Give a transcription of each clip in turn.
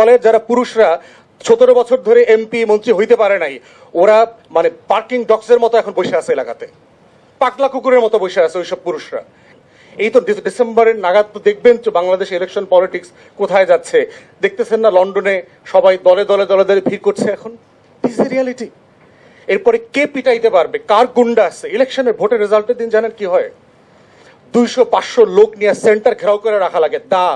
দলের যারা পুরুষরা সতেরো বছর ধরে এমপি, মন্ত্রী হইতে পারে নাই, ওরা মানে পার্কিং ডক্সের মতো এখন বসে আছে এলাকাতে। পাগলা কুকুরের মতো বসে আছে ওইসব পুরুষরা। এই তো ডিসেম্বরের নাগাদ তো দেখবেন বাংলাদেশ ইলেকশন পলিটিক্স কোথায় যাচ্ছে। দেখতেছেন না লন্ডনে সবাই দলে দলে দলে দলে ভিড় করছে এখন? দিস রিয়ালিটি এরপরে কে পিটাইতে পারবে? কার গুন্ডা আছে? ইলেকশনের ভোটের রেজাল্টের দিন জানেন কি হয়? দুইশো পাঁচশো লোক নিয়ে সেন্টার ঘেরাও করে রাখা লাগে। দা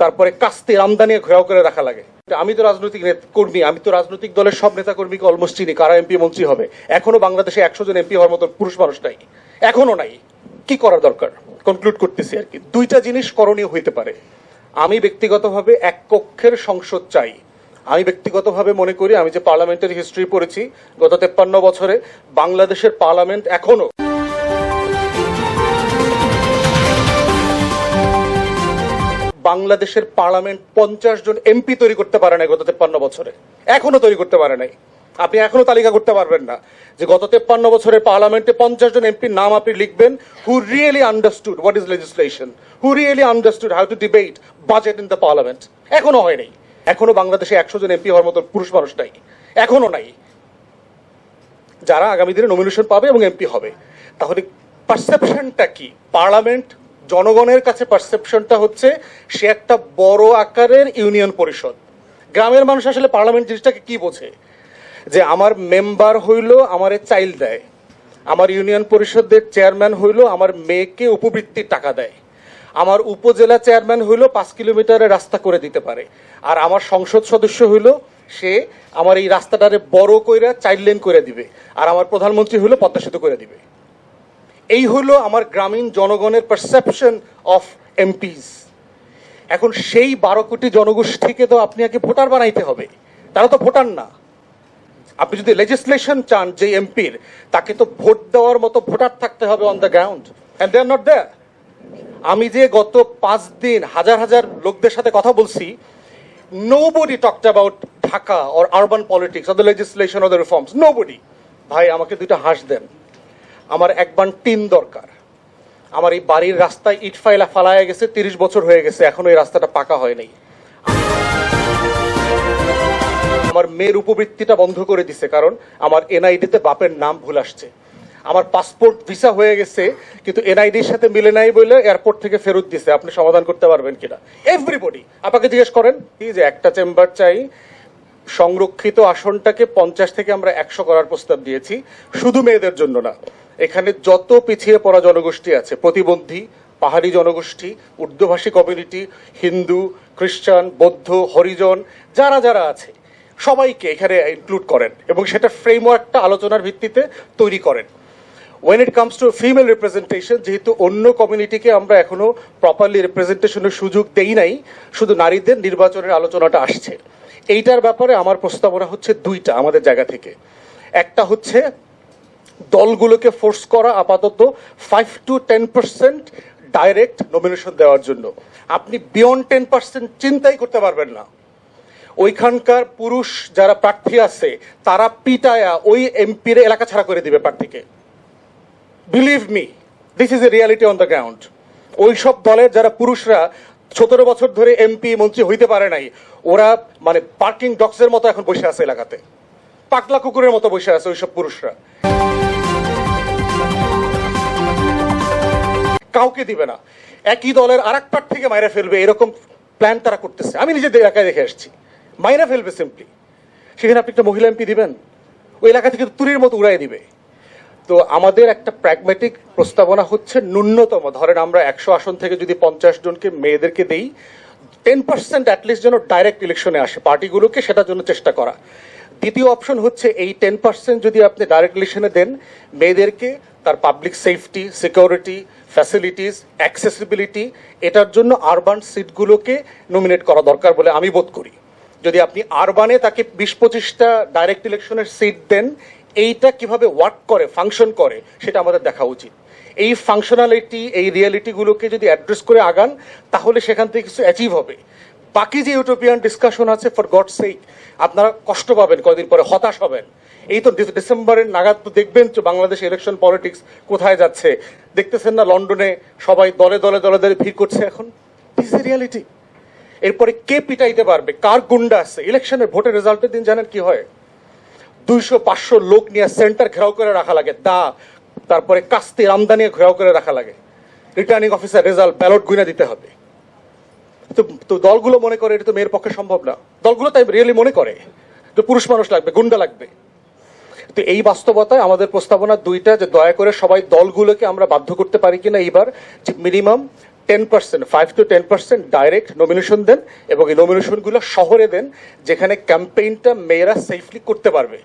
তারপরে কাস্তে আমদানি ঘেরাও করে রাখা লাগে। আমি তো রাজনৈতিক কর্মী, আমি তো রাজনৈতিক দলের সব নেতা কর্মীকে অলমোস্ট চিনি, কারা এমপি মন্ত্রী হবে। এখনও বাংলাদেশে একশো জন এমপি হওয়ার মতো পুরুষ মানুষ নাই। এখনও নাই। কি করার দরকার? কনক্লুড করতেছি আর কি। দুইটা জিনিস করণীয় হইতে পারে। আমি ব্যক্তিগতভাবে এক কক্ষের সংসদ চাই। আমি ব্যক্তিগতভাবে মনে করি, আমি যে পার্লামেন্টের হিস্ট্রি পড়েছি, গত তেপ্পান্ন বছরে বাংলাদেশের পার্লামেন্ট এখনও বাংলাদেশের পার্লামেন্ট পঞ্চাশ জন এমপি তৈরি করতে পারে নাই গত তেপ্পান্ন বছরে। এখনও তৈরি করতে পারে নাই। আপনি এখনও তালিকা করতে পারবেন না যে গত তেপ্পান্ন বছরের পার্লামেন্টে পঞ্চাশ জন এমপির নাম আপনি লিখবেন who really understood what is legislation who really understood how to debate budget in the parliament এখনও হয়নি এখনও বাংলাদেশে একশো জন এমপি হওয়ার মতো পুরুষ মানুষ নাই। এখনও নাই। যারা আগামী দিনে নমিনেশন পাবে এবং এমপি হবে। তাহলে পারসেপশনটা কি? পার্লামেন্ট জনগণের কাছে পারসেপশনটা হচ্ছে, সে একটা বড় আকারের ইউনিয়ন পরিষদ। গ্রামের মানুষ আসলে পার্লামেন্ট জিনিসটাকে কি বোঝে? যে আমার মেম্বার হইল, আমারে চাইল দেয়। আমার ইউনিয়ন পরিষদের চেয়ারম্যান হইল, আমার মেয়েকে উপবৃত্তির টাকা দেয়। আমার উপজেলা চেয়ারম্যান হইল, পাঁচ কিলোমিটারের রাস্তা করে দিতে পারে। আর আমার সংসদ সদস্য হইল, সে আমার এই রাস্তাটারে বড় কইরা চাইল্ড লেন করে দিবে। আর আমার প্রধানমন্ত্রী হইল পদ্মা সেতু করে দিবে। এই হলো আমার গ্রামীণ জনগণের পারসেপশন অফ এমপিস এখন সেই বারো কোটি জনগোষ্ঠীকে তো আপনি আগে ভোটার বানাইতে হবে। তারা তো ভোটার না। আপনি যদি লেজিসলেশন চান যে এমপির তাকে তো ভোট দেওয়ার মতো ভোটার থাকতে হবে on the ground and they are not there আমি যে গত পাঁচ দিন হাজার হাজার লোকদের সাথে কথা বলছি nobody talked about Dhaka or urban politics or the legislation or the reforms nobody ভাই, আমাকে দুইটা হাঁস দেন। আমার একবার টিন দরকার। আমার এই বাড়ির রাস্তায় ইট ফাইলা ফালায় গেছে, তিরিশ বছর হয়ে গেছে, এখনও এই রাস্তাটা পাকা হয় নাই। আমার মেয়ের উপবৃত্তিটা বন্ধ করে দিছে, কারণ আমার এনআইডিতে বাপের নাম ভুল আসছে। আমার পাসপোর্ট ভিসা হয়ে গেছে, কিন্তু এনআইডির সাথে মিলে নাই বলে এয়ারপোর্ট থেকে ফেরত দিছে। আপনি সমাধান করতে পারবেন কিনা? এভরিবডি আপনাকে জিজ্ঞেস করেন কি যে একটা চেম্বার চাই সংরক্ষিত আসনটাকে পঞ্চাশ থেকে আমরা একশো করার প্রস্তাব দিয়েছি। শুধু মেয়েদের জন্য না, এখানে যত পিছিয়ে পড়া জনগোষ্ঠী আছে, প্রতিবন্ধী, পাহাড়ি জনগোষ্ঠী উর্দুভাষী কমিউনিটি হিন্দু, খ্রিস্টান, বৌদ্ধ, হরিজন, যারা যারা আছে, সবাইকে এখানে ইনক্লুড করেন এবং সেটা ফ্রেমওয়ার্কটা আলোচনার ভিত্তিতে তৈরি করেন। When it comes to female representation যেহেতু অন্য কমিউনিটিকে আমরা এখনও প্রপারলি রিপ্রেজেন্টেশনের সুযোগ দেই নাই, শুধু নারীদের নির্বাচনের আলোচনাটা আসছে। এইটার ব্যাপারে আমার প্রস্তাবনা হচ্ছে দুইটা আমাদের জায়গা থেকে। একটা হচ্ছে দলগুলোকে ফোর্স করা আপাতত five to ten percent direct nomination দেওয়ার জন্য। আপনি বিয়ন্ড টেন পার্সেন্ট চিন্তাই করতে পারবেন না। ওইখানকার পুরুষ যারা প্রার্থী আছে, তারা পিটায়া ওই এমপির এলাকা ছাড়া করে দিবে প্রার্থীকে। Believe me this is a reality on the ground ওই সব দলের যারা পুরুষরা সতেরো বছর ধরে এমপি, মন্ত্রী হইতে পারে নাই। ওরা মানে পার্কিং ডক্সের মতো এখন বসে আছে এলাকাতে। পাকলা কুকুরের মতো বসে আছে ওইসব পুরুষরা। কাউকে দিবে না। একই দলের আর এক থেকে মাইরা ফেলবে, এরকম প্ল্যান তারা করতেছে। আমি নিজে এলাকায় দেখে আসছি। মাইরা ফেলবে সিম্পলি সেখানে আপনি একটা মহিলা এমপি দিবেন? ওই এলাকা থেকে তুরির মতো উড়াই দিবে। তো আমাদের একটা প্র্যাগমেটিক প্রস্তাবনা হচ্ছে ন্যূনতম। ধরেন আমরা একশো আসন থেকে যদি পঞ্চাশ জনকে মেয়েদেরকে দেই টেন পার্সেন্ট অ্যাটলিস্ট যেন ডাইরেক্ট ইলেকশনে আসে, পার্টিগুলোকে সেটার জন্য চেষ্টা করা। দ্বিতীয় অপশন হচ্ছে এই টেন পার্সেন্ট যদি আপনি ডাইরেক্ট ইলেকশনে দেন, মেয়েদেরকে তার public safety security facilities accessibility এটার জন্য আরবান সিটগুলোকে নমিনেট করা দরকার বলে আমি বোধ করি। যদি আপনি আরবানে তাকে বিশ পঁচিশটা ডাইরেক্ট ইলেকশনের সিট দেন এইটা কীভাবে ওয়ার্ক করে ফাংশন করে, সেটা আমাদের দেখা উচিত। এই ফাংশনালিটি এই রিয়ালিটিগুলোকে যদি অ্যাড্রেস করে আগান, তাহলে সেখান থেকে কিছু অ্যাচিভ হবে। বাকি যে ইউটোপিয়ান ডিসকাশন আছে ফর গড সেক আপনারা কষ্ট পাবেন কয়দিন পরে, হতাশ হবেন। এই তো ডিসেম্বরের নাগাদ তো দেখবেন তো বাংলাদেশ ইলেকশন পলিটিক্স কোথায় যাচ্ছে। দেখতেছেন না লন্ডনে সবাই দলে দলে দলে দলে ভিড় করছে এখন? দিস রিয়ালিটি এরপরে কে পিটাইতে পারবে? কার গুন্ডা আছে? ইলেকশনের ভোটের রেজাল্টের দিন জানেন কি হয়? দুইশো, পাঁচশো লোক নিয়ে সেন্টার ঘেরাও করে রাখা লাগে। দা, তারপরে কাস্তি আমদানি ঘেরাও করে রাখা লাগে। রিটার্নিং অফিসার রেজাল্ট ব্যালট গুনে দিতে হবে। তো তো দলগুলো মনে করে এটা তো মেয়ের পক্ষে সম্ভব না। দলগুলো তাই রিয়েলি মনে করে তো পুরুষ মানুষ লাগবে, গুন্ডা লাগবে। তো এই বাস্তবতায় আমাদের প্রস্তাবনা দুইটা যে দয়া করে সবাই দলগুলোকে আমরা বাধ্য করতে পারি কিনা এইবার, যে minimum ten percent five to ten percent direct nomination দেন এবং এই নমিনেশনগুলো শহরে দেন, যেখানে ক্যাম্পেইনটা মেয়েরা সেফলি করতে পারবে।